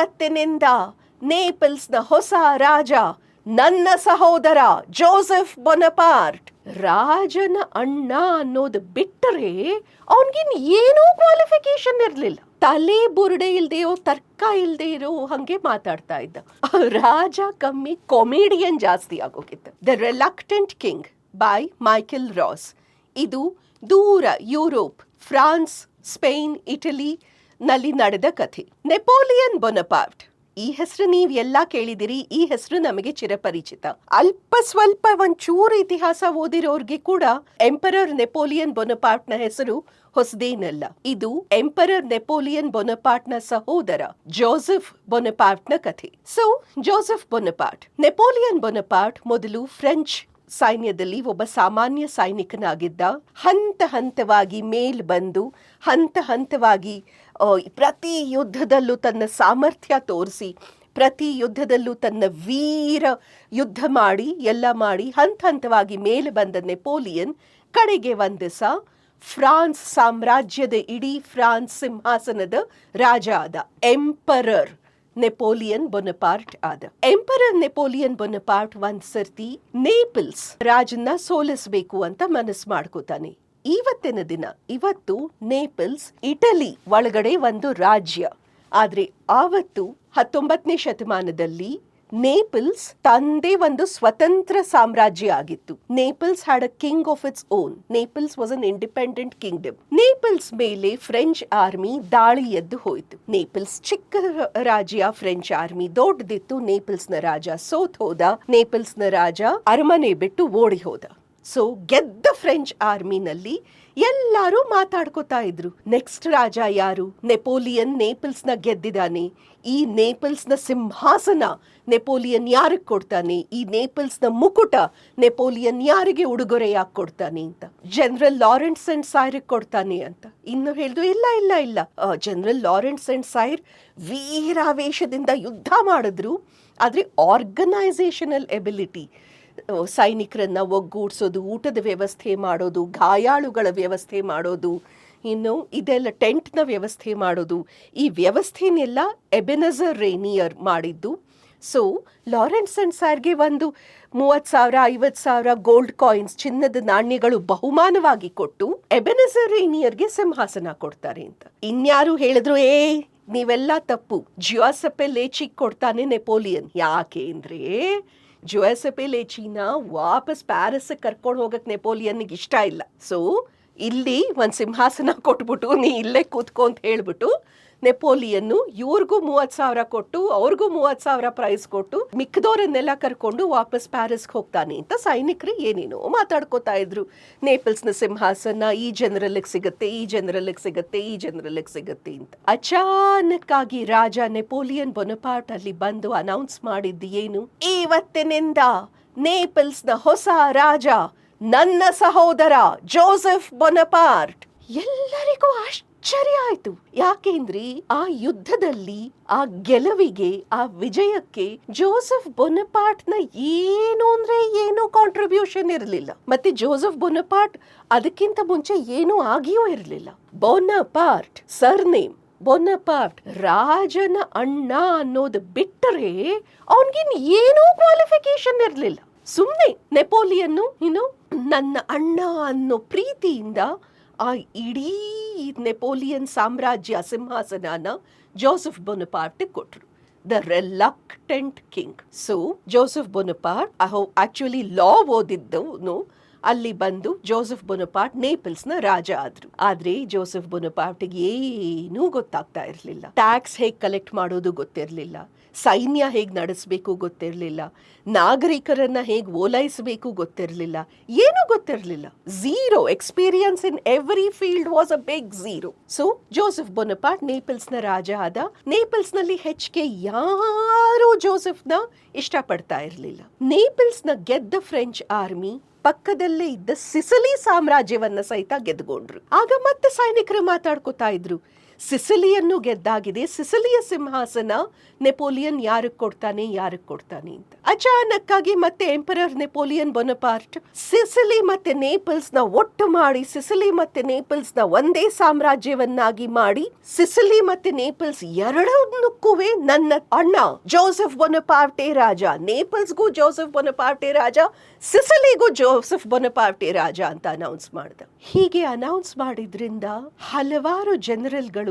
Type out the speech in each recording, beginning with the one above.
ಇವತ್ತಿನಿಂದ ನೇಪಲ್ಸ್ನ ಹೊಸ ರಾಜ, ನನ್ನ ಸಹೋದರ ಜೋಸೆಫ್ ಬೊನಪಾರ್ಟ್. ರಾಜನ ಅಣ್ಣ ಅನ್ನೋದು ಬಿಟ್ಟರೆ ಅವನಿಗಿನ್ ಏನೂ ಕ್ವಾಲಿಫಿಕೇಶನ್ ಇರಲಿಲ್ಲ. ತಲೆ ಬುರುಡೆ ಇಲ್ದೆಯೋ, ತರ್ಕ ಇಲ್ದೆ ಇರೋ ಹಂಗೆ ಮಾತಾಡ್ತಾ ಇದ್ದ. ರಾಜ ಕಮ್ಮಿ ಕಾಮಿಡಿಯನ್ ಜಾಸ್ತಿ ಆಗೋಗಿತ್ತು. The reluctant king by Michael Ross ಇದು ದೂರ ಯುರೋಪ್, ಫ್ರಾನ್ಸ್, ಸ್ಪೇನ್, ಇಟಲಿ ನಲ್ಲಿ ನಡೆದ ಕಥೆ. Napoleon Bonaparte. ಈ ಹೆಸರು ನೀವ್ ಎಲ್ಲಾ ಕೇಳಿದಿರಿ, ಈ ಹೆಸರು ನಮಗೆ ಚಿರಪರಿಚಿತ. ಅಲ್ಪ ಸ್ವಲ್ಪ ಒಂಚೂರು ಇತಿಹಾಸ ಓದಿರೋರ್ಗೆ ಕೂಡ ಎಂಪರರ್ ನೆಪೋಲಿಯನ್ ಬೊನಪಾರ್ಟ್ನ ಹೆಸರು ಹೊಸದೇನಲ್ಲ. ಇದು ಎಂಪರರ್ ನೆಪೋಲಿಯನ್ ಬೊನಪಾರ್ಟ್ನ ಸಹೋದರ ಜೋಸೆಫ್ ಬೊನಪಾರ್ಟ್ನ ಕಥೆ. So Joseph Bonaparte. Napoleon Bonaparte ಮೊದಲು ಫ್ರೆಂಚ್ ಸೈನ್ಯದಲ್ಲಿ ಒಬ್ಬ ಸಾಮಾನ್ಯ ಸೈನಿಕನಾಗಿದ್ದ ಹಂತ ಹಂತವಾಗಿ ಮೇಲ್ ಬಂದು, ಹಂತ ಹಂತವಾಗಿ ಪ್ರತಿ ಯುದ್ಧದಲ್ಲೂ ತನ್ನ ಸಾಮರ್ಥ್ಯ ತೋರಿಸಿ, ಪ್ರತಿ ಯುದ್ಧದಲ್ಲೂ ತನ್ನ ವೀರ ಯುದ್ಧ ಮಾಡಿ, ಎಲ್ಲ ಮಾಡಿ ಹಂತ ಹಂತವಾಗಿ ಮೇಲೆ ಬಂದ ನೆಪೋಲಿಯನ್ ಕಡೆಗೆ ಒಂದು ಫ್ರಾನ್ಸ್ ಸಾಮ್ರಾಜ್ಯದ ಇಡೀ ಫ್ರಾನ್ಸ್ ಸಿಂಹಾಸನದ ರಾಜ ಆದ ಎಂಪರರ್. ನೆಪೋಲಿಯನ್ ಬೊನಪಾರ್ಟ್ ಆದ. ಎಂಪರರ್ ನೆಪೋಲಿಯನ್ ಬೊನಪಾರ್ಟ್ ಒಂದ್ ಸರ್ತಿ ನೇಪಲ್ಸ್ ರಾಜನ್ನ ಸೋಲಿಸಬೇಕು ಅಂತ ಮನಸ್ಸು ಮಾಡ್ಕೋತಾನೆ. ಇವತ್ತಿನ ದಿನ, ಇವತ್ತು ನೇಪಲ್ಸ್ ಇಟಲಿ ಒಳಗಡೆ ಒಂದು ರಾಜ್ಯ. ಆದ್ರೆ, ಆವತ್ತು ಹತ್ತೊಂಬತ್ತನೇ ಶತಮಾನದಲ್ಲಿ ನೇಪಲ್ಸ್ ತಂದೆ ಒಂದು ಸ್ವತಂತ್ರ ಸಾಮ್ರಾಜ್ಯ ಆಗಿತ್ತು. Naples had a king of its own Naples was an independent kingdom Naples ಮೇಲೆ ಫ್ರೆಂಚ್ ಆರ್ಮಿ ದಾಳಿ ಎದ್ದು ಹೋಯಿತು. ನೇಪಲ್ಸ್ ಚಿಕ್ಕ ರಾಜ್ಯ, ಫ್ರೆಂಚ್ ಆರ್ಮಿ ದೊಡ್ಡದಿತ್ತು. ನೇಪಲ್ಸ್ನ ರಾಜ ಸೋತ್ ಹೋದ. ನೇಪಲ್ಸ್ನ ರಾಜ ಅರಮನೆ ಬಿಟ್ಟು ಓಡಿ ಹೋದ. ಸೊ ಗೆದ್ದ ಫ್ರೆಂಚ್ ಆರ್ಮಿನಲ್ಲಿ ಎಲ್ಲರೂ ಮಾತಾಡ್ಕೋತಾ ಇದ್ರು. ನೆಕ್ಸ್ಟ್ ರಾಜ ಯಾರು? ನೆಪೋಲಿಯನ್ ನೇಪಲ್ಸ್ನ ಗೆದ್ದಿದ್ದಾನೆ ಈ ನೇಪಲ್ಸ್ನ ಸಿಂಹಾಸನ ನೆಪೋಲಿಯನ್ ಯಾರಿಗೆ ಕೊಡ್ತಾನೆ? ಈ ನೇಪಲ್ಸ್ನ ಮುಕುಟ ನೆಪೋಲಿಯನ್ ಯಾರಿಗೆ ಉಡುಗೊರೆಯಾಗಿ ಕೊಡ್ತಾನೆ ಅಂತ. ಜನರಲ್ ಲಾರೆನ್ಸ್ ಅಂಡ್ ಸೈರ್ ಕೊಡ್ತಾನೆ ಅಂತ. ಇನ್ನು ಹೇಳ್ದು ಇಲ್ಲ ಇಲ್ಲ ಇಲ್ಲ. ಜನರಲ್ ಲಾರೆನ್ಸ್ ಅಂಡ್ ಸೈರ್ ವೀರಾವೇಶದಿಂದ ಯುದ್ಧ ಮಾಡಿದ್ರು. ಆದ್ರೆ ಆರ್ಗನೈಸೇಷನಲ್ ಎಬಿಲಿಟಿ ಸೈನಿಕರನ್ನ ಒಗ್ಗೂಡಿಸೋದು, ಊಟದ ವ್ಯವಸ್ಥೆ ಮಾಡೋದು, ಗಾಯಾಳುಗಳ ವ್ಯವಸ್ಥೆ ಮಾಡೋದು, ಇನ್ನು ಇದೆಲ್ಲ ಟೆಂಟ್ನ ವ್ಯವಸ್ಥೆ ಮಾಡೋದು. ಈ ವ್ಯವಸ್ಥೆನೆಲ್ಲ ಎಬೆನಜರ್ ರೇನಿಯರ್ ಮಾಡಿದ್ದು. ಸೊ ಲಾರೆನ್ಸ್ ಅಂಡ್ ಸಾರ್ಗೆ ಒಂದು ಮೂವತ್ತು ಸಾವಿರ, ಐವತ್ತು ಸಾವಿರ ಗೋಲ್ಡ್ ಕಾಯಿನ್ಸ್ ಚಿನ್ನದ ನಾಣ್ಯಗಳು ಬಹುಮಾನವಾಗಿ ಕೊಟ್ಟು ಎಬೆನಜರ್ ರೇನಿಯರ್ಗೆ ಸಿಂಹಾಸನ ಕೊಡ್ತಾರೆ ಅಂತ. ಇನ್ಯಾರು ಹೇಳಿದ್ರು, ಏ, ನೀವೆಲ್ಲ ತಪ್ಪು. ಜಿಯೋಸೆಪೆ ಲೇಚಿ ಕೊಡ್ತಾನೆ ನೆಪೋಲಿಯನ್. ಯಾಕೆ ಅಂದ್ರೆ ಜೋಸೆಪೆ ಲೇಚಿನ ವಾಪಸ್ ಪ್ಯಾರಿಸ್ ಕರ್ಕೊಂಡು ಹೋಗಕ್ ನೆಪೋಲಿಯನ್ಗೆ ಇಷ್ಟ ಇಲ್ಲ. ಸೊ, ಇಲ್ಲಿ ಒಂದು ಸಿಂಹಾಸನ ಕೊಟ್ಬಿಟ್ಟು ನೀ ಇಲ್ಲೇ ಕೂತ್ಕೊ ಅಂತ ಹೇಳ್ಬಿಟ್ಟು ನೆಪೋಲಿಯನ್ನು ಇವ್ರಿಗೂ ಮೂವತ್ತು ಸಾವಿರ ಕೊಟ್ಟು, ಅವ್ರಿಗೂ ಮೂವತ್ತು ಸಾವಿರ ಪ್ರೈಸ್ ಕೊಟ್ಟು ಮಿಕ್ಕದವರನ್ನೆಲ್ಲ ಕರ್ಕೊಂಡು ವಾಪಸ್ ಪ್ಯಾರಿಸ್ಗೆ ಹೋಗ್ತಾನೆ ಅಂತ ಸೈನಿಕರು ಏನೇನೋ ಮಾತಾಡ್ಕೋತಾ ಇದ್ರು. ನೇಪಲ್ಸ್ನ ಸಿಂಹಾಸನ, ಈ ಜನರಲ್ಲಿಗೆ ಸಿಗುತ್ತೆ, ಈ ಜನರಲ್ಲಿಗೆ ಸಿಗುತ್ತೆ, ಈ ಜನರಲ್ಲಿಗೆ ಸಿಗುತ್ತೆ ಅಂತ. ಅಚಾನಕ್ ಆಗಿ ರಾಜ ನೆಪೋಲಿಯನ್ ಬೊನಪಾರ್ಟ್ ಅಲ್ಲಿ ಬಂದು ಅನೌನ್ಸ್ ಮಾಡಿದ್ದು ಏನು? ಇವತ್ತಿನಿಂದ ನೇಪಲ್ಸ್ನ ಹೊಸ ರಾಜ ನನ್ನ ಸಹೋದರ ಜೋಸೆಫ್ ಬೊನಪಾರ್ಟ್ ಎಲ್ಲರಿಗೂ ಆಶ್ಚರ್ಯ ಆಯ್ತು. ಯಾಕೆಂದ್ರೆ? ಆ ಯುದ್ಧದಲ್ಲಿ ಆ ಗೆಲುವಿಗೆ, ಆ ವಿಜಯಕ್ಕೆ ಜೋಸೆಫ್ ಬೊನಪಾರ್ಟ್ನ ಏನು ಅಂದ್ರೆ ಏನು ಕಾಂಟ್ರಿಬ್ಯೂಷನ್ ಇರಲಿಲ್ಲ. ಮತ್ತೆ ಜೋಸೆಫ್ ಬೊನಪಾಟ್ ಅದಕ್ಕಿಂತ ಮುಂಚೆ ಏನೂ ಆಗಿಯೂ ಇರಲಿಲ್ಲ. ಬೊನಪಾರ್ಟ್ ಸರ್ನೇಮ್ ಬೊನಪಾರ್ಟ್ ರಾಜನ ಅಣ್ಣ ಅನ್ನೋದು ಬಿಟ್ಟರೆ ಅವನ್ಗಿನ್ ಏನೂ ಕ್ವಾಲಿಫಿಕೇಶನ್ ಇರಲಿಲ್ಲ. ಸುಮ್ಮನೆ ನೆಪೋಲಿಯನ್ನು, ಇನ್ನು ನನ್ನ ಅಣ್ಣ ಅನ್ನೋ ಪ್ರೀತಿಯಿಂದ ಆ ಇಡೀ ನೆಪೋಲಿಯನ್ ಸಾಮ್ರಾಜ್ಯ ಸಿಂಹಾಸನನ ಜೋಸೆಫ್ ಬೊನಪಾರ್ಟ್ ಕೊಟ್ರು. The reluctant king so Joseph Bonaparte ಅಹೋ ಆಕ್ಚುಲಿ ಲಾ ಓದಿದ್ದವನು ಅಲ್ಲಿ ಬಂದು ಜೋಸೆಫ್ ಬೊನಪಾರ್ಟ್ ನೇಪಲ್ಸ್ನ ರಾಜ ಆದ್ರು. ಆದ್ರೆ ಜೋಸೆಫ್ ಬೊನಪಾರ್ಟ್ಗೆ ಏನೂ ಗೊತ್ತಾಗ್ತಾ ಇರಲಿಲ್ಲ. ಟ್ಯಾಕ್ಸ್ ಹೇಗ್ ಕಲೆಕ್ಟ್ ಮಾಡೋದು ಗೊತ್ತಿರಲಿಲ್ಲ. ಸೈನ್ಯ ಹೇಗ್ ನಡೆಸಬೇಕು ಗೊತ್ತಿರಲಿಲ್ಲ. ನಾಗರಿಕರನ್ನ ಹೇಗ್ ಓಲೈಸಬೇಕು ಗೊತ್ತಿರಲಿಲ್ಲ. ಏನೂ ಗೊತ್ತಿರಲಿಲ್ಲ. Zero experience in every field was a big zero so Joseph Bonaparte ನೇಪಲ್ಸ್ನ ರಾಜ ಆದ ನೇಪಲ್ಸ್ನಲ್ಲಿ ಹೆಚ್ಚಿಗೆ ಯಾರೂ ಜೋಸೆಫ್ನ ಇಷ್ಟಪಡ್ತಾ ಇರಲಿಲ್ಲ. ನೇಪಲ್ಸ್ನ ಗೆದ್ದ ಫ್ರೆಂಚ್ ಆರ್ಮಿ ಪಕ್ಕದಲ್ಲೇ ಇದ್ದ ಸಿಸಲಿ ಸಾಮ್ರಾಜ್ಯವನ್ನ ಸಹಿತ ಗೆದ್ಕೊಂಡ್ರು ಆಗ ಮತ್ತೆ ಸೈನಿಕರು ಮಾತಾಡ್ಕೋತಾ ಇದ್ರು. ಸಿಸಿಲಿಯನ್ನು ಗೆದ್ದಾಗಿದೆ. ಸಿಸಿಲಿಯ ಸಿಂಹಾಸನ ನೆಪೋಲಿಯನ್ ಯಾರಿಗೆ ಕೊಡ್ತಾನೆ ಯಾರಿಗೆ ಕೊಡ್ತಾನೆ ಅಂತ. ಅಚಾನಕ್ಕಾಗಿ ಮತ್ತೆ ಎಂಪರರ್ ನೆಪೋಲಿಯನ್ ಬೊನಪಾರ್ಟ್ ಸಿಸಿಲಿ ಮತ್ತೆ ನೇಪಲ್ಸ್ನ ಒಟ್ಟು ಮಾಡಿ, ಸಿಸಿಲಿ ಮತ್ತೆ ನೇಪಲ್ಸ್ನ ಒಂದೇ ಸಾಮ್ರಾಜ್ಯವನ್ನಾಗಿ ಮಾಡಿ, ಸಿಸಿಲಿ ಮತ್ತೆ ನೇಪಲ್ಸ್ ಎರಡನ್ನಕ್ಕೂವೆ ನನ್ನ ಅಣ್ಣ ಜೋಸೆಫ್ ಬೊನಪಾರ್ಟೆ ರಾಜ. ನೇಪಲ್ಸ್ಗೂ ಜೋಸೆಫ್ ಬೊನಪಾರ್ಟೆ ರಾಜ, ಸಿಸಿಲಿಗೂ ಜೋಸೆಫ್ ಬೊನಪಾರ್ಟೆ ರಾಜ ಅಂತ ಅನೌನ್ಸ್ ಮಾಡ್ದ. ಹೀಗೆ ಅನೌನ್ಸ್ ಮಾಡಿದ್ರಿಂದ ಹಲವಾರು ಜನರಲ್ಗಳು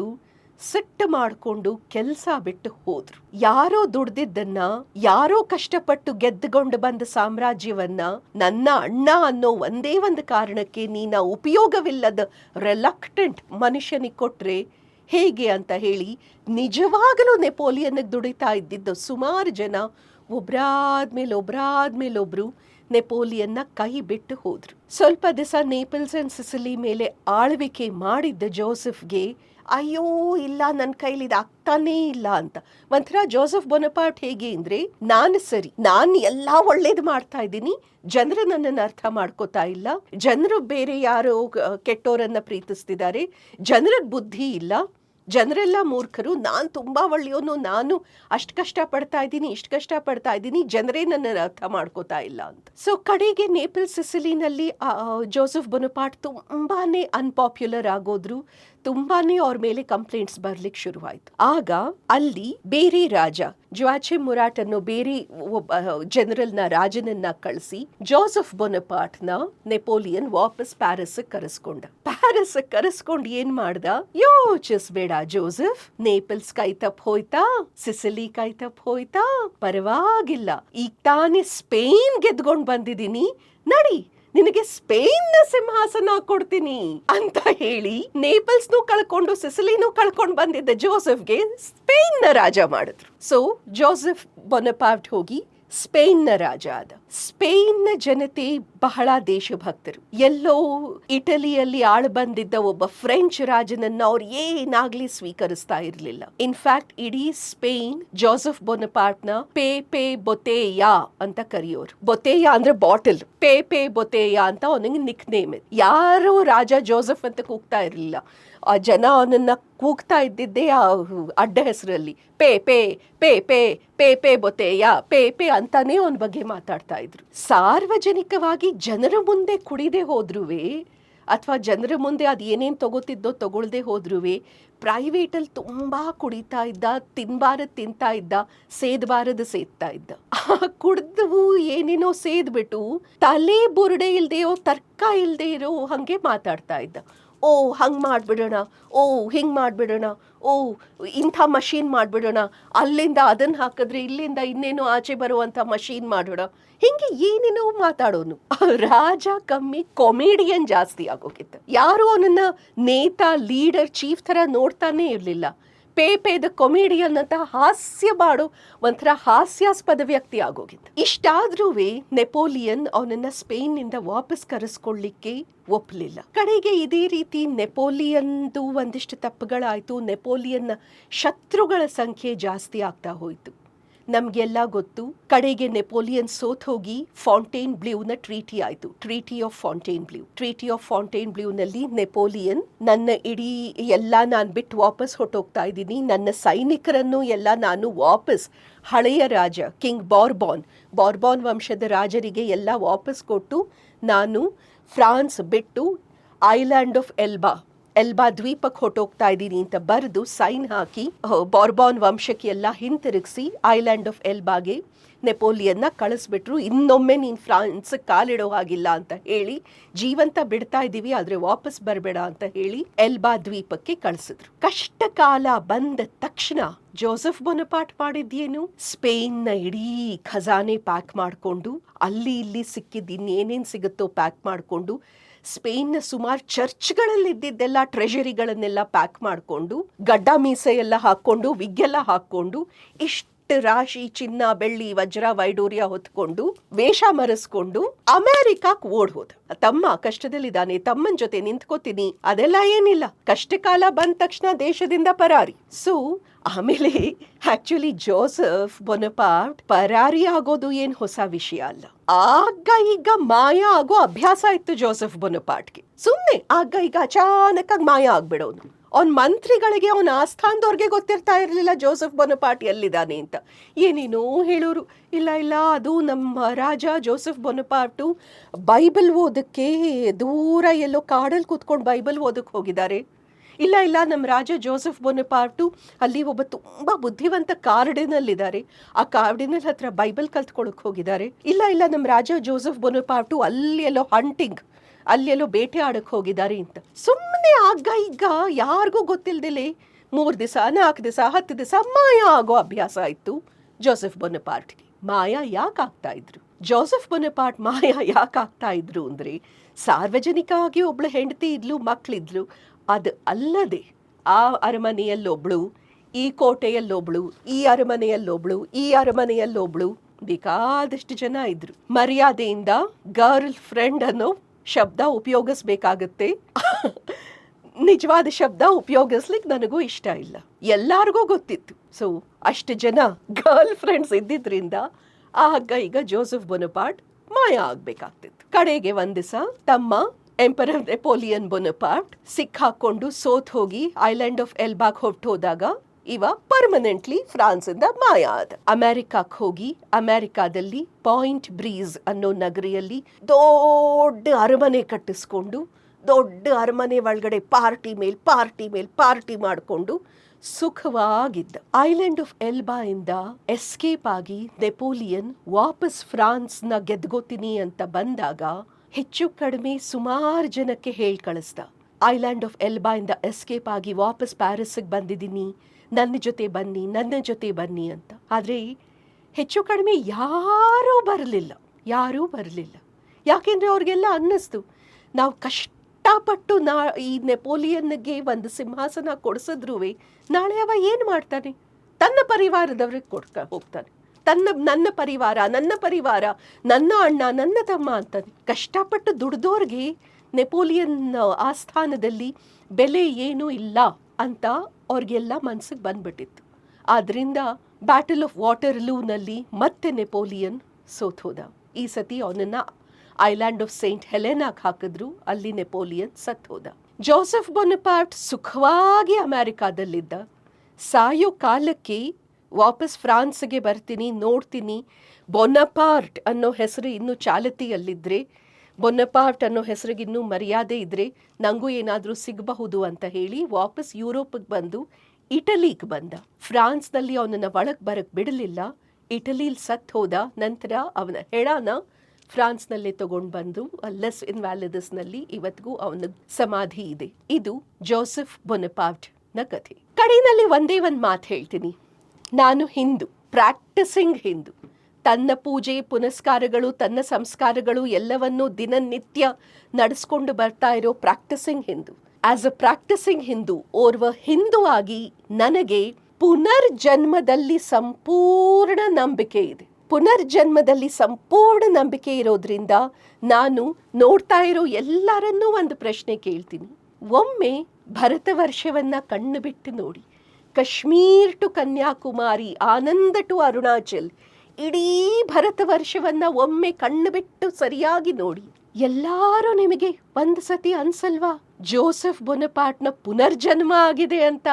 ಸಿಟ್ಟು ಮಾಡಿಕೊಂಡು ಕೆಲಸ ಬಿಟ್ಟು ಹೋದ್ರು. ಯಾರೋ ದುಡ್ದಿದ್ದನ್ನ, ಯಾರೋ ಕಷ್ಟಪಟ್ಟು ಗೆದ್ದುಕೊಂಡು ಬಂದ ಸಾಮ್ರಾಜ್ಯವನ್ನ ನನ್ನ ಅಣ್ಣ ಅನ್ನೋ ಒಂದೇ ಒಂದು ಕಾರಣಕ್ಕೆ ನೀನ ಉಪಯೋಗವಿಲ್ಲದ ರೆಲಕ್ಟೆಂಟ್ ಮನುಷ್ಯನಿಗೆ ಕೊಟ್ರೆ ಹೇಗೆ ಅಂತ ಹೇಳಿ ನಿಜವಾಗಲೂ ನೆಪೋಲಿಯನ್ಗೆ ದುಡಿತಾ ಇದ್ದಿದ್ದು ಸುಮಾರು ಜನ ಒಬ್ರಾದ್ಮೇಲೆ ಒಬ್ರಾದ್ಮೇಲೊಬ್ರು ನೆಪೋಲಿಯನ್ನ ಕೈ ಬಿಟ್ಟು ಹೋದ್ರು. ಸ್ವಲ್ಪ ದಿವಸ ನೇಪಲ್ಸ್ ಅಂಡ್ ಸಿಸಿಲಿ ಮೇಲೆ ಆಳ್ವಿಕೆ ಮಾಡಿದ್ದ ಜೋಸೆಫ್ಗೆ ಅಯ್ಯೋ, ಇಲ್ಲ ನನ್ನ ಕೈಲಿ ಇದು ಆಗ್ತಾನೇ ಇಲ್ಲ ಅಂತ. ಒಂಥರ ಜೋಸೆಫ್ ಬೊನಪಾಟ್ ಹೇಗೆ ಅಂದ್ರೆ, ನಾನು ಸರಿ, ನಾನು ಎಲ್ಲ ಒಳ್ಳೇದು ಮಾಡ್ತಾ ಇದ್ದೀನಿ, ಜನರು ನನ್ನನ್ನು ಅರ್ಥ ಮಾಡ್ಕೋತಾ ಇಲ್ಲ, ಜನರು ಬೇರೆ ಯಾರೋ ಕೆಟ್ಟೋರನ್ನ ಪ್ರೀತಿಸ್ತಿದ್ದಾರೆ ಜನರಿಗೆ ಬುದ್ಧಿ ಇಲ್ಲ, ಜನರೆಲ್ಲ ಮೂರ್ಖರು, ನಾನು ತುಂಬಾ ಒಳ್ಳೆಯವನು, ನಾನು ಅಷ್ಟು ಕಷ್ಟ ಪಡ್ತಾ ಇದ್ದೀನಿ, ಇಷ್ಟು ಕಷ್ಟ ಪಡ್ತಾ ಇದ್ದೀನಿ, ಜನರೇ ನನ್ನ ಅರ್ಥ ಮಾಡ್ಕೋತಾ ಇಲ್ಲ ಅಂತ. ಸೊ ಕಡೆಗೆ ನೇಪಲ್, ಸಿಸಿಲಿನಲ್ಲಿ ಜೋಸೆಫ್ ಬೊನಪಾಟ್ ತುಂಬಾ ಅನ್ಪಾಪ್ಯುಲರ್ ಆಗೋದ್ರು ತುಂಬಾನೇ ಅವ್ರ ಮೇಲೆ ಕಂಪ್ಲೇಂಟ್ಸ್ ಬರ್ಲಿಕ್ಕೆ ಶುರುವಾಯಿತು. ಆಗ ಅಲ್ಲಿ ಬೇರೆ ರಾಜ ಜ್ವಾಚೆ ಮುರಾಟ್ ಅನ್ನೋ ಬೇರೆ ಒಬ್ಬ ಜನರಲ್ನ ರಾಜನನ್ನ ಕಳಿಸಿ ಜೋಸೆಫ್ ಬೊನಪಾಟ್ನ ನೆಪೋಲಿಯನ್ ವಾಪಸ್ ಪ್ಯಾರಿಸ್ ಕರೆಸ್ಕೊಂಡ. ಪ್ಯಾರಿಸ್ ಕರೆಸ್ಕೊಂಡ್ ಏನ್ ಮಾಡ್ದ? ಯೋಚಿಸ್ಬೇಡ ಜೋಸೆಫ್, ನೇಪಲ್ಸ್ ಕೈ ತಪ್ಪ ಹೋಯ್ತಾ, ಸಿಸಿಲಿ ಕೈ ತಪ್ಪ ಹೋಯ್ತಾ, ಪರವಾಗಿಲ್ಲ. ಈಗ ತಾನೇ ಸ್ಪೇನ್ ಗೆದ್ಕೊಂಡ್ ಬಂದಿದ್ದೀನಿ. ನಡಿ ನಿನಗೆ ಸ್ಪೇನ್ನ ಸಿಂಹಾಸನ ಕೊಡ್ತೀನಿ ಅಂತ ಹೇಳಿ ನೇಪಲ್ಸ್ನೂ ಕಳ್ಕೊಂಡು ಸಿಸಿಲಿನೂ ಕಳ್ಕೊಂಡು ಬಂದಿದ್ದ ಜೋಸೆಫ್ಗೆ ಸ್ಪೇನ್ನ ರಾಜ ಮಾಡಿದ್ರು. ಸೊ ಜೋಸೆಫ್ ಬೊನಪಾರ್ಟ್ ಹೋಗಿ ಸ್ಪೇನ್ನ ರಾಜ ಆದ. ಸ್ಪೇನ್ನ ಜನತೆ ಬಹಳ ದೇಶಭಕ್ತರು. ಎಲ್ಲೋ ಇಟಲಿಯಲ್ಲಿ ಆಳ್ ಬಂದಿದ್ದ ಒಬ್ಬ ಫ್ರೆಂಚ್ ರಾಜನನ್ನ ಅವ್ರು ಏನಾಗ್ಲಿ ಸ್ವೀಕರಿಸ್ತಾ ಇರಲಿಲ್ಲ. ಇನ್ಫ್ಯಾಕ್ಟ್ ಇಡೀ ಸ್ಪೇನ್ ಜೋಸೆಫ್ ಬೊನಪಾರ್ಟ್ನ ಪೇ ಪೇ ಬೊತೇಯಾ ಅಂತ ಕರೆಯೋರು. ಬೊತೇಯಾ ಅಂದ್ರೆ ಬಾಟಲ್. ಪೇ ಪೇ ಬೊತೆಯಾ ಅಂತ ಅವನಿಗೆ ನಿಕ್ ನೇಮ್ ಯಾರು ರಾಜ ಜೋಸೆಫ್ ಅಂತ ಕೂಗ್ತಾ ಇರಲಿಲ್ಲ. ಆ ಜನ ಅವನನ್ನು ಕೂಗ್ತಾ ಇದ್ದಿದ್ದೇ ಆ ಅಡ್ಡ ಹೆಸರಲ್ಲಿ, Pepe Pepe Pepe Botella, Pepe ಅಂತಾನೆ ಅವನ ಬಗ್ಗೆ ಮಾತಾಡ್ತಾ ಇದ್ರು. ಸಾರ್ವಜನಿಕವಾಗಿ ಜನರ ಮುಂದೆ ಕುಡಿದೇ ಹೋದ್ರುವೆ, ಅಥವಾ ಜನರ ಮುಂದೆ ಅದು ಏನೇನು ತಗೋತಿದ್ದೋ ತಗೊಳ್ದೆ ಹೋದ್ರುವೆ, ಪ್ರೈವೇಟಲ್ಲಿ ತುಂಬ ಕುಡಿತಾ ಇದ್ದ ತಿನ್ಬಾರದು ತಿಂತಾ ಇದ್ದ, ಸೇದಬಾರದು ಸೇದ್ತಾ ಇದ್ದ. ಆ ಕುಡ್ದು ಏನೇನೋ ಸೇದ್ಬಿಟ್ಟು ತಲೆ ಬುರುಡೆ ಇಲ್ದೆಯೋ, ತರ್ಕ ಇಲ್ಲದೆ ಇರೋ ಹಾಗೆ ಮಾತಾಡ್ತಾ ಇದ್ದ. ಓ ಹಂಗೆ ಮಾಡಿಬಿಡೋಣ. ಓ ಹಿಂಗೆ ಮಾಡಿಬಿಡೋಣ. ಓ ಇಂಥ ಮಷೀನ್ ಮಾಡಿಬಿಡೋಣ. ಅಲ್ಲಿಂದ ಅದನ್ನು ಹಾಕಿದ್ರೆ ಇಲ್ಲಿಂದ ಇನ್ನೇನೋ ಆಚೆ ಬರುವಂಥ ಮಷೀನ್ ಮಾಡೋಣ. ಹಿಂಗೆ ಏನೇನೋ ಮಾತಾಡೋನು. ರಾಜ ಕಮ್ಮಿ ಕಾಮಿಡಿಯನ್ ಜಾಸ್ತಿ ಆಗೋಗಿತ್ತು ಯಾರು ಅವನನ್ನ ನೇತಾ ಲೀಡರ್ ಚೀಫ್ ಥರ ನೋಡ್ತಾನೇ ಇರಲಿಲ್ಲ. ಪೇ ಪೇ ದ ಕೊಮಿಡಿಯನ್ ಅಂತ ಹಾಸ್ಯ ಮಾಡೋ ಒಂಥರ ಹಾಸ್ಯಾಸ್ಪದ ವ್ಯಕ್ತಿ ಆಗೋಗಿತ್ತು. ಇಷ್ಟಾದ್ರೂ ನೆಪೋಲಿಯನ್ ಅವನನ್ನ ಸ್ಪೇನ್ನಿಂದ ವಾಪಸ್ ಕರೆಸ್ಕೊಳ್ಳಿಕ್ಕೆ ಒಪ್ಪಲಿಲ್ಲ ಕಡೆಗೆ ಇದೇ ರೀತಿ ನೆಪೋಲಿಯನ್ದು ಒಂದಿಷ್ಟು ತಪ್ಪುಗಳಾಯ್ತು. ನೆಪೋಲಿಯನ್ನ ಶತ್ರುಗಳ ಸಂಖ್ಯೆ ಜಾಸ್ತಿ ಆಗ್ತಾ ಹೋಯಿತು. ನಮಗೆಲ್ಲ ಗೊತ್ತು, ಕಡೆಗೆ ನೆಪೋಲಿಯನ್ ಸೋತ್ ಹೋಗಿ ಫಾಂಟೇನ್ ಬ್ಲೂನ ಟ್ರೀಟಿ ಆಯಿತು. Treaty of Fontainebleau treaty of ಫಾಂಟೇನ್ ಬ್ಲೂನಲ್ಲಿ ನೆಪೋಲಿಯನ್ ನನ್ನ ಇಡೀ ಎಲ್ಲ ನಾನು ಬಿಟ್ಟು ವಾಪಸ್ ಹೊಟ್ಟೋಗ್ತಾ ಇದ್ದೀನಿ. ನನ್ನ ಸೈನಿಕರನ್ನು ಎಲ್ಲ ನಾನು ವಾಪಸ್ ಹಳೆಯ ರಾಜ ಕಿಂಗ್ ಬಾರ್ಬಾನ್ ಬಾರ್ಬಾನ್ ವಂಶದ ರಾಜರಿಗೆ ಎಲ್ಲ ವಾಪಸ್ ಕೊಟ್ಟು ನಾನು ಫ್ರಾನ್ಸ್ ಬಿಟ್ಟು ಐಲ್ಯಾಂಡ್ ಆಫ್ ಎಲ್ಬಾ ಎಲ್ಬಾ ದ್ವೀಪಕ್ಕೆ ಹೊಟ್ಟೋಗ್ತಾ ಇದ್ದೀನಿ ಅಂತ ಬರೆದು ಸೈನ್ ಹಾಕಿ ಬಾರ್ಬಾನ್ ವಂಶಕ್ಕೆ ಎಲ್ಲ ಹಿಂತಿರುಗಿಸಿ ಐಲ್ಯಾಂಡ್ ಆಫ್ ಎಲ್ಬಾಗೆ ನೆಪೋಲಿಯನ್ನ ಕಳಿಸ್ಬಿಟ್ರು. ಇನ್ನೊಮ್ಮೆ ನೀನು ಫ್ರಾನ್ಸ್ ಕಾಲಿಡೋ ಹಾಗಿಲ್ಲ ಅಂತ ಹೇಳಿ, ಜೀವಂತ ಬಿಡ್ತಾ ಇದ್ದೀವಿ ಆದ್ರೆ ವಾಪಸ್ ಬರಬೇಡ ಅಂತ ಹೇಳಿ ಎಲ್ಬಾ ದ್ವೀಪಕ್ಕೆ ಕಳಿಸಿದ್ರು. ಕಷ್ಟ ಕಾಲ ಬಂದ ತಕ್ಷಣ ಜೋಸೆಫ್ ಬೊನಪಾಟ್ ಮಾಡಿದ್ಯೇನು? ಸ್ಪೇನ್ನ ಇಡೀ ಖಜಾನೆ ಪ್ಯಾಕ್ ಮಾಡಿಕೊಂಡು, ಅಲ್ಲಿ ಇಲ್ಲಿ ಸಿಕ್ಕಿದ್ದು ಇನ್ನೇನೇನು ಸಿಗುತ್ತೋ ಪ್ಯಾಕ್ ಮಾಡಿಕೊಂಡು ಸ್ಪೇನ್ನ ಸುಮಾರು ಚರ್ಚ್ಗಳಲ್ಲಿ ಇದ್ದಿದ್ದೆಲ್ಲ ಟ್ರೆಷರಿಗಳನ್ನೆಲ್ಲ ಪ್ಯಾಕ್ ಮಾಡಿಕೊಂಡು ಗಡ್ಡ ಮೀಸೆ ಎಲ್ಲ ಹಾಕ್ಕೊಂಡು ವಿಗ್ಗೆಲ್ಲ ಹಾಕ್ಕೊಂಡು ರಾಶಿ, ಚಿನ್ನ, ಬೆಳ್ಳಿ, ವಜ್ರ, ವೈಡೂರ್ಯ ಹೊತ್ಕೊಂಡು ವೇಷ ಮರೆಸ್ಕೊಂಡು ಅಮೆರಿಕಾಕ್ ಓಡ್ ಹೋದ ತಮ್ಮ ಕಷ್ಟದಲ್ಲಿದ್ದಾನೆ, ತಮ್ಮನ್ ಜೊತೆ ನಿಂತ್ಕೋತೀನಿ, ಅದೆಲ್ಲ ಏನಿಲ್ಲ. ಕಷ್ಟಕಾಲ ಬಂದ ತಕ್ಷಣ ದೇಶದಿಂದ ಪರಾರಿ. ಸೊ, ಆಮೇಲೆ ಆಕ್ಚುಲಿ ಜೋಸೆಫ್ ಬೊನಪಾರ್ಟ್ ಪರಾರಿ ಆಗೋದು ಏನ್ ಹೊಸ ವಿಷಯ ಅಲ್ಲ. ಆಗ ಈಗ ಮಾಯ ಆಗೋ ಅಭ್ಯಾಸ ಇತ್ತು ಜೋಸೆಫ್ ಬೊನಪಾರ್ಟ್ಗೆ. ಸುಮ್ನೆ, ಆಗ ಈಗ ಅಚಾನಕ್ ಆಗಿ ಮಾಯ ಆಗ್ಬಿಡೋನು ಅವನ ಮಂತ್ರಿಗಳಿಗೆ ಅವನ ಆಸ್ಥಾನದವ್ರಿಗೆ ಗೊತ್ತಿರ್ತಾ ಇರಲಿಲ್ಲ. ಜೋಸೆಫ್ ಬೊನಪಾಟಿ ಎಲ್ಲಿದ್ದಾನೆ ಅಂತ. ಏನೇನೋ ಹೇಳೋರು. ಇಲ್ಲ ಇಲ್ಲ, ಅದು ನಮ್ಮ ರಾಜ ಜೋಸೆಫ್ ಬೊನಪಾಟು. ಬೈಬಲ್ ಓದಕ್ಕೆ ದೂರ ಎಲ್ಲೋ ಕಾಡಲ್ಲಿ ಕೂತ್ಕೊಂಡು ಬೈಬಲ್ ಓದಕ್ಕೆ ಹೋಗಿದ್ದಾರೆ. ಇಲ್ಲ ಇಲ್ಲ, ನಮ್ಮ ರಾಜ ಜೋಸೆಫ್ ಬೊನಪಾರ್ಟು ಅಲ್ಲಿ ಒಬ್ಬ ತುಂಬ ಬುದ್ಧಿವಂತ ಕಾರ್ಡಿನಲ್ಲಿದ್ದಾರೆ. ಆ ಕಾರ್ಡಿನಲ್ ಹತ್ರ ಬೈಬಲ್ ಕಲ್ತ್ಕೊಳಕ್ ಹೋಗಿದ್ದಾರೆ. ಇಲ್ಲ ಇಲ್ಲ, ನಮ್ಮ ರಾಜ ಜೋಸೆಫ್ ಬೊನಪಾರ್ಟು ಅಲ್ಲಿ ಎಲ್ಲೋ ಹಂಟಿಂಗ್ ಅಲ್ಲೆಲ್ಲೋ ಬೇಟೆ ಆಡಕ್ಕೆ ಹೋಗಿದ್ದಾರೆ ಅಂತ. ಸುಮ್ಮನೆ ಆಗ ಈಗ ಯಾರಿಗೂ ಗೊತ್ತಿಲ್ದಿಲೆ ಮೂರು ದಿವಸ, ನಾಲ್ಕು ದಿವಸ, ಹತ್ತು ದಿವಸ ಮಾಯ ಆಗೋ ಅಭ್ಯಾಸ ಆಯಿತು ಜೋಸೆಫ್ ಬೊನಪಾರ್ಟ್ಗೆ. ಮಾಯ ಯಾಕೆ ಆಗ್ತಾ ಇದ್ರು? ಜೋಸೆಫ್ ಬೊನಪಾರ್ಟ್ ಮಾಯ ಯಾಕೆ ಆಗ್ತಾ ಇದ್ರು ಅಂದರೆ ಸಾರ್ವಜನಿಕವಾಗಿ ಒಬ್ಳು ಹೆಂಡತಿ ಇದ್ಲು ಮಕ್ಕಳಿದ್ಲು ಅದು ಅಲ್ಲದೆ ಆ ಅರಮನೆಯಲ್ಲೊಬ್ಳು, ಈ ಕೋಟೆಯಲ್ಲೊಬ್ಳು, ಈ ಅರಮನೆಯಲ್ಲೊಬ್ಳು ಈ ಅರಮನೆಯಲ್ಲೊಬ್ಳು ಬೇಕಾದಷ್ಟು ಜನ ಇದ್ರು. ಮರ್ಯಾದೆಯಿಂದ ಗರ್ಲ್ ಫ್ರೆಂಡ್ ಅನ್ನೋ ಶಬ್ದ ಉಪಯೋಗಿಸ್ಬೇಕಾಗತ್ತೆ. ನಿಜವಾದ ಶಬ್ದ ಉಪಯೋಗಿಸ್ಲಿಕ್ಕೆ ನನಗೂ ಇಷ್ಟ ಇಲ್ಲ. ಎಲ್ಲಾರ್ಗೂ ಗೊತ್ತಿತ್ತು. ಸೊ ಅಷ್ಟು ಜನ ಗರ್ಲ್ ಫ್ರೆಂಡ್ಸ್ ಇದ್ದಿದ್ರಿಂದ ಆ ಹಗ್ಗ ಈಗ ಜೋಸೆಫ್ ಬೊನಪಾಟ್ ಮಾಯ ಆಗ್ಬೇಕಾಗ್ತಿತ್ತು. ಕಡೆಗೆ ದಿವಸ ತಮ್ಮ ಎಂಪರರ್ ನೆಪೋಲಿಯನ್ ಬೊನಪಾಟ್ ಸಿಕ್ಕಾಕೊಂಡು ಸೋತ್ ಹೋಗಿ ಐಲ್ಯಾಂಡ್ ಆಫ್ ಎಲ್ಬಾಗ್ ಹೊರಟು ಹೋದಾಗ ಇವ ಪರ್ಮನೆಂಟ್ಲಿ ಫ್ರಾನ್ಸ್ ಇಂದ ಮಾಯ ಆದ ಅಮೆರಿಕಕ್ಕೆ ಹೋಗಿ ಅಮೆರಿಕಾದಲ್ಲಿ ಪಾಯಿಂಟ್ ಬ್ರೀಸ್ ಅನ್ನೋ ನಗರಿಯಲ್ಲಿ ದೊಡ್ಡ ಅರಮನೆ ಕಟ್ಟಿಸ್ಕೊಂಡು, ದೊಡ್ಡ ಅರಮನೆ ಒಳಗಡೆ ಪಾರ್ಟಿ ಮೇಲ್ ಪಾರ್ಟಿ ಮೇಲ್ ಪಾರ್ಟಿ ಮಾಡಿಕೊಂಡು ಸುಖವಾಗಿದ್ದ. ಐಲ್ಯಾಂಡ್ ಆಫ್ ಎಲ್ಬಾ ಇಂದ ಎಸ್ಕೇಪ್ ಆಗಿ ನೆಪೋಲಿಯನ್ ವಾಪಸ್ ಫ್ರಾನ್ಸ್ನ ಗೆದ್ಗೋತೀನಿ ಅಂತ ಬಂದಾಗ ಹೆಚ್ಚು ಕಡಿಮೆ ಸುಮಾರು ಜನಕ್ಕೆ ಹೇಳಿ ಕಳಿಸ್ದ. ಐಲ್ಯಾಂಡ್ ಆಫ್ ಎಲ್ಬಾ ಇಂದ ಎಸ್ಕೇಪ್ ಆಗಿ ವಾಪಸ್ ಪ್ಯಾರಿಸ್ಗೆ ಬಂದಿದ್ದೀನಿ. ನನ್ನ ಜೊತೆ ಬನ್ನಿ, ನನ್ನ ಜೊತೆ ಬನ್ನಿ ಅಂತ. ಆದರೆ ಹೆಚ್ಚು ಕಡಿಮೆ ಯಾರೂ ಬರಲಿಲ್ಲ ಯಾರೂ ಬರಲಿಲ್ಲ. ಯಾಕೆಂದರೆ ಅವ್ರಿಗೆಲ್ಲ ಅನ್ನಿಸ್ತು, ನಾವು ಕಷ್ಟಪಟ್ಟು ನಾ ಈ ನೆಪೋಲಿಯನ್ಗೆ ಒಂದು ಸಿಂಹಾಸನ ಕೊಡಿಸಿದ್ರೂ ನಾಳೆ ಅವ ಏನು ಮಾಡ್ತಾನೆ? ತನ್ನ ಪರಿವಾರದವ್ರಿಗೆ ಕೊಡ್ಕ ಹೋಗ್ತಾನೆ. ತನ್ನ, ನನ್ನ ಪರಿವಾರ ನನ್ನ ಪರಿವಾರ, ನನ್ನ ಅಣ್ಣ, ನನ್ನ ತಮ್ಮ ಅಂತಾನೆ. ಕಷ್ಟಪಟ್ಟು ದುಡ್ದೋರ್ಗೆ ನೆಪೋಲಿಯನ್ ಆಸ್ಥಾನದಲ್ಲಿ ಬೆಲೆ ಏನೂ ಇಲ್ಲ ಅಂತ ಅವ್ರಿಗೆಲ್ಲ ಮನಸ್ಸಿಗೆ ಬಂದ್ಬಿಟ್ಟಿತ್ತು. ಆದ್ರಿಂದ ಬ್ಯಾಟಲ್ ಆಫ್ ವಾಟರ್ ಲೂನಲ್ಲಿ ಮತ್ತೆ ನೆಪೋಲಿಯನ್ ಸೋತ್ ಹೋದ. ಈ ಸತಿ ಅವನನ್ನ ಐಲ್ಯಾಂಡ್ ಆಫ್ ಸೇಂಟ್ ಹೆಲೆನಾಕ್ ಹಾಕಿದ್ರು, ಅಲ್ಲಿ ನೆಪೋಲಿಯನ್ ಸತ್ ಹೋದ. ಜೋಸೆಫ್ ಬೊನಪಾರ್ಟ್ ಸುಖವಾಗಿ ಅಮೆರಿಕಾದಲ್ಲಿದ್ದ ಸಾಯೋ ಕಾಲಕ್ಕೆ ವಾಪಸ್ ಫ್ರಾನ್ಸ್ಗೆ ಬರ್ತೀನಿ, ನೋಡ್ತೀನಿ. ಬೊನಪಾರ್ಟ್ ಅನ್ನೋ ಹೆಸರು ಇನ್ನೂ ಚಾಲತಿಯಲ್ಲಿದ್ದರೆ ಬೊನಪಾರ್ಟ್ ಅನ್ನೋ ಹೆಸರಿಗಿನ್ನೂ ಮರ್ಯಾದೆ ಇದ್ರೆ ನಂಗೂ ಏನಾದರೂ ಸಿಗಬಹುದು ಅಂತ ಹೇಳಿ ವಾಪಸ್ ಯುರೋಪಿಗೆ ಬಂದು ಇಟಲಿಗೆ ಬಂದ. ಫ್ರಾನ್ಸ್ನಲ್ಲಿ ಅವನನ್ನು ಒಳಗೆ ಬರಕ್ಕೆ ಬಿಡಲಿಲ್ಲ. ಇಟಲಿಲಿ ಸತ್ತು ಹೋದ ನಂತರ ಅವನ ಹೆಣನ ಫ್ರಾನ್ಸ್ನಲ್ಲೇ ತಗೊಂಡು ಬಂದು, ಲೆಸ್ ಇನ್ವ್ಯಾಲಿಡಸ್ನಲ್ಲಿ ಇವತ್ತಿಗೂ ಅವನ ಸಮಾಧಿ ಇದೆ. ಇದು ಜೋಸೆಫ್ ಬೊನಪಾರ್ಟ್ನ ಕಥೆ. ಕಡೆಯಲ್ಲಿ ಒಂದೇ ಒಂದು ಮಾತು ಹೇಳ್ತೀನಿ. ನಾನು ಹಿಂದೂ ಪ್ರಾಕ್ಟಿಸಿಂಗ್ ಹಿಂದೂ. ತನ್ನ ಪೂಜೆ, ಪುನಸ್ಕಾರಗಳು, ತನ್ನ ಸಂಸ್ಕಾರಗಳು ಎಲ್ಲವನ್ನೂ ದಿನನಿತ್ಯ ನಡೆಸ್ಕೊಂಡು ಬರ್ತಾ ಇರೋ practising Hindu. As a practising Hindu, ಓರ್ವ ಹಿಂದೂ ಆಗಿ ನನಗೆ ಪುನರ್ಜನ್ಮದಲ್ಲಿ ಸಂಪೂರ್ಣ ನಂಬಿಕೆ ಇದೆ. ಪುನರ್ಜನ್ಮದಲ್ಲಿ ಸಂಪೂರ್ಣ ನಂಬಿಕೆ ಇರೋದ್ರಿಂದ ನಾನು ನೋಡ್ತಾ ಇರೋ ಎಲ್ಲರನ್ನೂ ಒಂದು ಪ್ರಶ್ನೆ ಕೇಳ್ತೀನಿ. ಒಮ್ಮೆ ಭರತ ವರ್ಷವನ್ನ ಕಣ್ಣು ಬಿಟ್ಟು ನೋಡಿ. ಕಾಶ್ಮೀರ್ ಟು ಕನ್ಯಾಕುಮಾರಿ, ಆನಂದ ಟು ಅರುಣಾಚಲ್ ಇಡೀ ಭರತ ವರ್ಷವನ್ನ ಒಮ್ಮೆ ಕಣ್ಣು ಬಿಟ್ಟು ಸರಿಯಾಗಿ ನೋಡಿ. ಎಲ್ಲಾರು ನಿಮಗೆ ಒಂದು ಸತಿ ಅನ್ಸಲ್ವಾ? ಜೋಸೆಫ್ ಬೊನಪಾಟ್ನ ಪುನರ್ಜನ್ಮ ಆಗಿದೆ ಅಂತ.